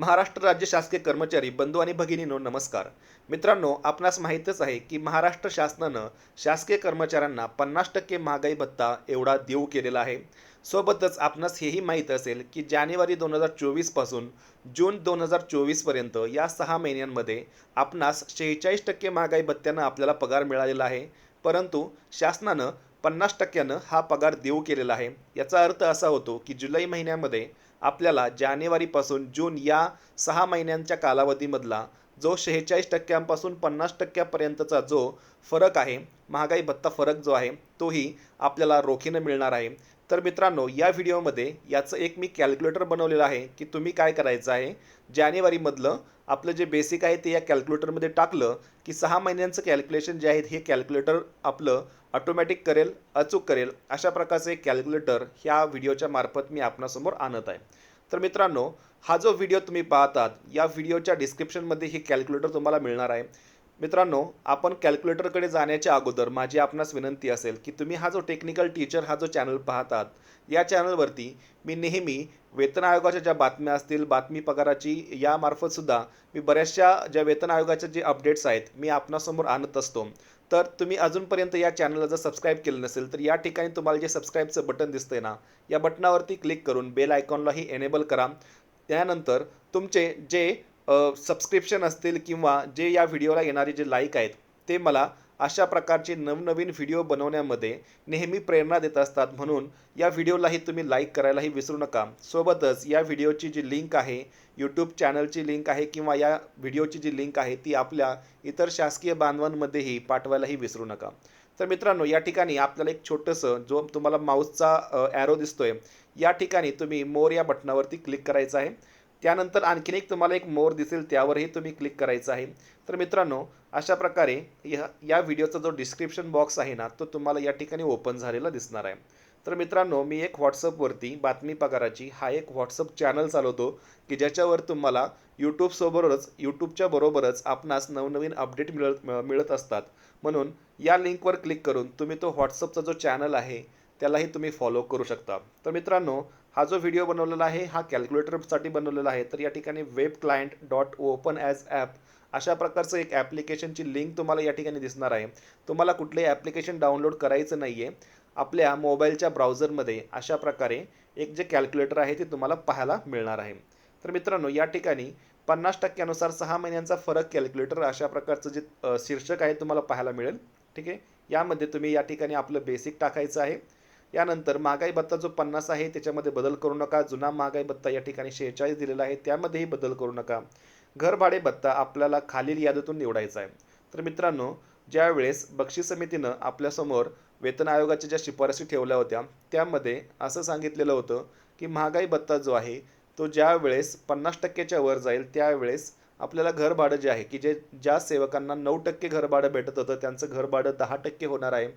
महाराष्ट्र राज्य शासकीय कर्मचारी बंधू आणि भगिनींनो नमस्कार. मित्रांनो आपणास माहीतच आहे की महाराष्ट्र शासनानं शासकीय कर्मचाऱ्यांना पन्नास टक्के महागाई भत्ता एवढा देऊ केलेला आहे. सोबतच आपणास हेही माहीत असेल की जानेवारी दोन हजार चोवीसपासून जून दोन हजार चोवीसपर्यंत या सहा महिन्यांमध्ये आपणास शेहेचाळीस टक्के महागाई भत्त्यानं आपल्याला पगार मिळालेला आहे. परंतु शासनानं पन्नास टक्क्यानं हा पगार देऊ केलेला आहे. याचा अर्थ असा होतो की जुलै महिन्यामध्ये आपल्याला जानेवारीपासून जून या सहा महिन्यांच्या कालावधीमधला जो शेहेचाळीस टक्क्यांपासून पन्नास टक्क्यापर्यंतचा जो फरक आहे महागाई भत्ता फरक जो आहे तोही आपल्याला रोखीनं मिळणार आहे. तर मित्रांनो या व्हिडिओमध्ये याचं एक मी कॅल्क्युलेटर बनवलेलं आहे की तुम्ही काय करायचं आहे? जानेवारीमधलं आपलं जे बेसिक आहे ते या कॅल्क्युलेटरमध्ये टाकलं की सहा महिन्यांचं कॅल्क्युलेशन जे आहे हे कॅल्क्युलेटर आपलं ऑटोमॅटिक करेल अचूक करेल अशा प्रकारचे एक कॅल्क्युलेटर ह्या व्हिडिओच्या मार्फत मी आपणासमोर आणत आहे. तर मित्रांनो हा जो व्हिडिओ तुम्ही पाहतात या व्हिडिओच्या डिस्क्रिप्शनमध्ये हे कॅल्क्युलेटर तुम्हाला मिळणार आहे. मित्रांनो आपण कॅल्क्युलेटरकडे जाण्याच्या अगोदर माझी आपणास विनंती असेल की तुम्ही हा जो टेक्निकल टीचर हा जो चॅनल पाहतात या चॅनलवरती मी नेहमी वेतन आयोगाच्या ज्या बातम्या असतील बातमी पगाराची यामार्फतसुद्धा मी बऱ्याचशा ज्या वेतन आयोगाच्या जे अपडेट्स आहेत मी आपणासमोर आणत असतो. तर तुम्ही अजूनपर्यंत या चॅनलला जर सबस्क्राईब केलं नसेल तर या ठिकाणी तुम्हाला जे सबस्क्राईबचं बटन दिसतंय ना या बटनावरती क्लिक करून बेल आयकॉनलाही एनेबल करा. त्यानंतर तुमचे जे सबस्क्रिप्शन असतील किंवा जे या व्हिडिओला येणारे जे लाईक आहेत ते मला अशा प्रकारचे नवनवीन व्हिडिओ बनवण्यामध्ये नेहमी प्रेरणा देत असतात. म्हणून या व्हिडिओलाही तुम्ही लाईक करायलाही विसरू नका. सोबतच या व्हिडिओची जी लिंक आहे यूट्यूब चॅनलची लिंक आहे किंवा या व्हिडिओची जी लिंक आहे ती आपल्या इतर शासकीय बांधवांमध्येही पाठवायलाही विसरू नका. तर मित्रांनो या ठिकाणी आपल्याला एक छोटंसं जो तुम्हाला माऊसचा ॲरो दिसतोय या ठिकाणी तुम्ही मोर या बटनावरती क्लिक करायचं आहे. त्यानंतर आणखीन एक तुम्हाला एक मोर दिसेल त्यावरही तुम्ही क्लिक करायचं आहे. तर मित्रांनो अशा प्रकारे या या व्हिडिओचा जो डिस्क्रिप्शन बॉक्स आहे ना तो तुम्हाला या ठिकाणी ओपन झालेला दिसणार आहे. तर मित्रांनो मी एक व्हॉट्सअपवरती बातमी पगाराची हा एक व्हॉट्सअप चॅनल चालवतो की ज्याच्यावर तुम्हाला यूट्यूबसोबतच यूट्यूबच्या बरोबरच आपणास नवनवीन अपडेट मिळत मिळत असतात. म्हणून या लिंकवर क्लिक करून तुम्ही तो व्हॉट्सअपचा जो चॅनल आहे त्यालाही तुम्ही फॉलो करू शकता. तर मित्रांनो हा जो व्हिडिओ बनवलेला आहे हा कॅल्क्युलेटरसाठी बनवलेला आहे तर या ठिकाणी web client dot open as app अशा प्रकारचं एक ॲप्लिकेशनची लिंक तुम्हाला या ठिकाणी दिसणार आहे. तुम्हाला कुठलंही ॲप्लिकेशन डाउनलोड करायचं नाही आहे आपल्या मोबाईलच्या ब्राउझरमध्ये अशा प्रकारे एक जे कॅल्क्युलेटर आहे ते तुम्हाला पाहायला मिळणार आहे. तर मित्रांनो या ठिकाणी पन्नास टक्क्यानुसार सहा महिन्यांचा फरक कॅल्क्युलेटर अशा प्रकारचं जे शीर्षक आहे तुम्हाला पाहायला मिळेल. ठीक आहे? यामध्ये तुम्ही या ठिकाणी आपलं बेसिक टाकायचं आहे. यानंतर महागाई भत्ता जो पन्नास आहे त्याच्यामध्ये बदल करू नका. जुना महागाई भत्ता या ठिकाणी शेहेचाळीस दिलेला आहे त्यामध्येही बदल करू नका. घर भाडे भत्ता आपल्याला खालील यादीतून निवडायचा आहे. तर मित्रांनो ज्यावेळेस बक्षीस समितीनं आपल्यासमोर वेतन आयोगाच्या ज्या शिफारसी ठेवल्या होत्या त्यामध्ये असं सांगितलेलं होतं की महागाई भत्ता जो आहे तो ज्या वेळेस पन्नास टक्क्याच्या वर जाईल त्यावेळेस आपल्याला घर भाडं जे आहे की जे ज्या सेवकांना नऊ टक्के घर भाडं भेटत होतं त्यांचं घर भाडं दहा टक्के होणार आहे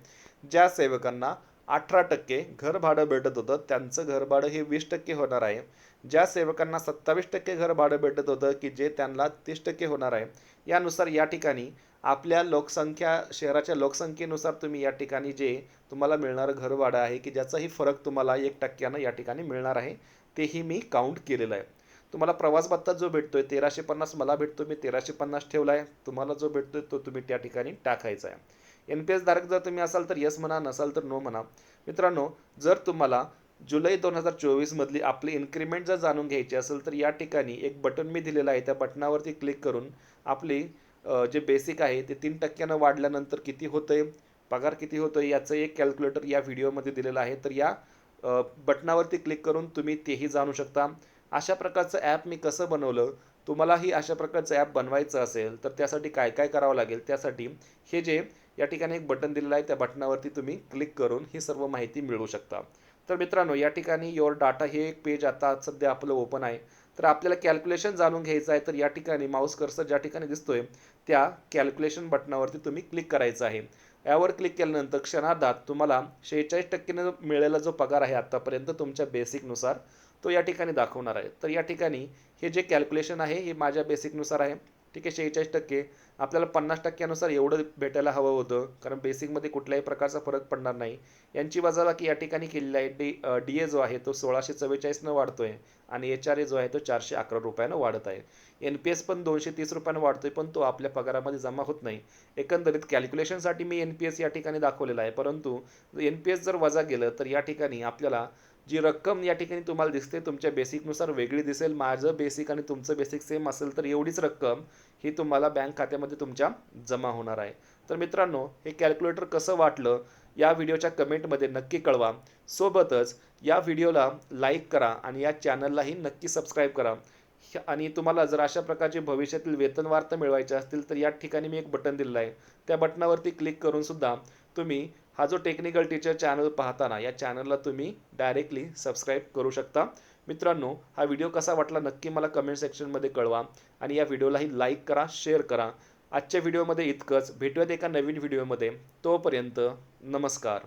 ज्या सेवकांना अठरा टक्के घर भाडं भेटत होतं. त्यांचं घर भाडं हे वीस टक्के होणार आहे. ज्या सेवकांना सत्तावीस टक्के घर भाडं भेटत होतं की जे त्यांना तीस टक्के होणार आहे. यानुसार या ठिकाणी आपल्या लोकसंख्या शहराच्या लोकसंख्येनुसार तुम्ही या ठिकाणी जे तुम्हाला मिळणारं घर भाडं आहे की ज्याचाही फरक तुम्हाला एक टक्क्यानं या ठिकाणी मिळणार आहे तेही मी काउंट केलेलं आहे. तुम्हाला प्रवास भत्ता जो भेटतोय तेराशे पन्नास मला भेटतो मी तेराशे पन्नास ठेवला आहे तुम्हाला जो भेटतोय तो तुम्ही त्या ठिकाणी टाकायचा आहे. एन पी एस धारक जर तुम्ही असाल तर यस म्हणा नसाल तर नो म्हणा. मित्रांनो जर तुम्हाला जुलै दोन हजार चोवीसमधली आपली इन्क्रीमेंट जर जाणून घ्यायची असेल तर या ठिकाणी एक बटन मी दिलेलं आहे. त्या बटनावरती क्लिक करून आपली जे बेसिक आहे ते तीन टक्क्यानं वाढल्यानंतर किती होतं आहे पगार किती होतो आहे याचं एक कॅल्क्युलेटर या व्हिडिओमध्ये दिलेलं आहे. तर या बटनावरती क्लिक करून तुम्ही तेही जाणू शकता. अशा प्रकारचं ॲप मी कसं बनवलं? तुम्हालाही अशा प्रकारचं ॲप बनवायचं असेल तर त्यासाठी काय काय करावं लागेल? त्यासाठी हे जे या ठिकाणी एक बटन दिलेलं आहे. त्या बटनावरती तुम्ही क्लिक करून ही सर्व माहिती मिळवू शकता. तर मित्रांनो या ठिकाणी युअर डाटा हे एक पेज आता सध्या आपलं ओपन आहे. तर आपल्याला कॅल्क्युलेशन जाणून घ्यायचं आहे. तर या ठिकाणी माऊस कर्सर ज्या ठिकाणी दिसतोय त्या कॅल्क्युलेशन बटनावरती तुम्ही क्लिक करायचं आहे. यावर क्लिक केल्यानंतर क्षणार्धात तुम्हाला शेहेचाळीस टक्केनं मिळालेला जो पगार आहे आत्तापर्यंत तुमच्या बेसिकनुसार तो या ठिकाणी दाखवणार आहे. तर या ठिकाणी हे जे कॅल्क्युलेशन आहे हे माझ्या बेसिकनुसार आहे. ठीक आहे शेहेचाळीस टक्के. आपल्याला पन्नास टक्क्यानुसार एवढं भेटायला हवं होतं. कारण बेसिकमध्ये कुठल्याही प्रकारचा फरक पडणार नाही. यांची वजाबाकी या ठिकाणी केलेली आहे. डी डी ए जो आहे तो सोळाशे चव्वेचाळीसनं वाढतोय. आणि एच आर ए जो आहे तो चारशे अकरा रुपयानं वाढत आहे. एन पी एस पण दोनशे तीस रुपयानं वाढतोय पण तो आपल्या पगारामध्ये जमा होत नाही. एकंदरीत कॅल्क्युलेशनसाठी मी एन पी एस या ठिकाणी दाखवलेला आहे परंतु एन पी एस जर वजा गेलं तर या ठिकाणी आपल्याला जी रक्कम या ठिकाणी तुम्हाला दिसते तुमच्या बेसिकनुसार वेगळी दिसेल. माझं बेसिक आणि तुमचं बेसिक सेम असेल तर एवढीच रक्कम ही तुम्हाला बँक खात्यामध्ये तुमच्या जमा होणार आहे. तर मित्रांनो हे कॅल्क्युलेटर कसं वाटलं? या व्हिडिओच्या कमेंटमध्ये नक्की कळवा. सोबतच या व्हिडिओला लाईक करा आणि या चॅनललाही नक्की सबस्क्राईब करा. ह्या- आणि तुम्हाला जर अशा प्रकारचे भविष्यातील वेतनवार्ता मिळवायच्या असतील तर या ठिकाणी मी एक बटन दिलेलं आहे. त्या बटनावरती क्लिक करून सुद्धा तुम्ही हा जो टेक्निकल टीचर चॅनल पाहताना या चॅनलला तुम्ही डायरेक्टली सबस्क्राईब करू शकता. मित्रांनो हा व्हिडिओ कसा वाटला नक्की मला कमेंट सेक्शनमध्ये कळवा आणि या व्हिडिओलाही लाईक करा शेअर करा. आजच्या व्हिडिओमध्ये इतकंच. भेटूयात एका नवीन व्हिडिओमध्ये. तोपर्यंत नमस्कार.